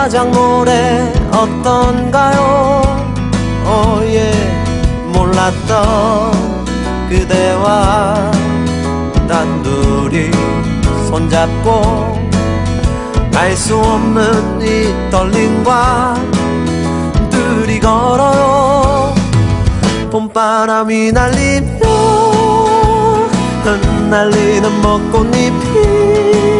자작 노래 어떤가요? 오예 몰랐던 그대와 단둘이 손잡고 알 수 없는 이 떨림과 둘이 걸어요. 봄바람이 날리며 흩날리는 벚꽃잎이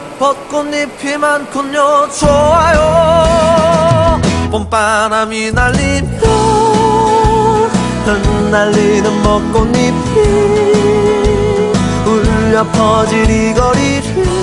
벚꽃잎이 많군요 좋아요. 봄바람이 날리며 흩날리는 벚꽃잎이 울려 퍼질 이 거리를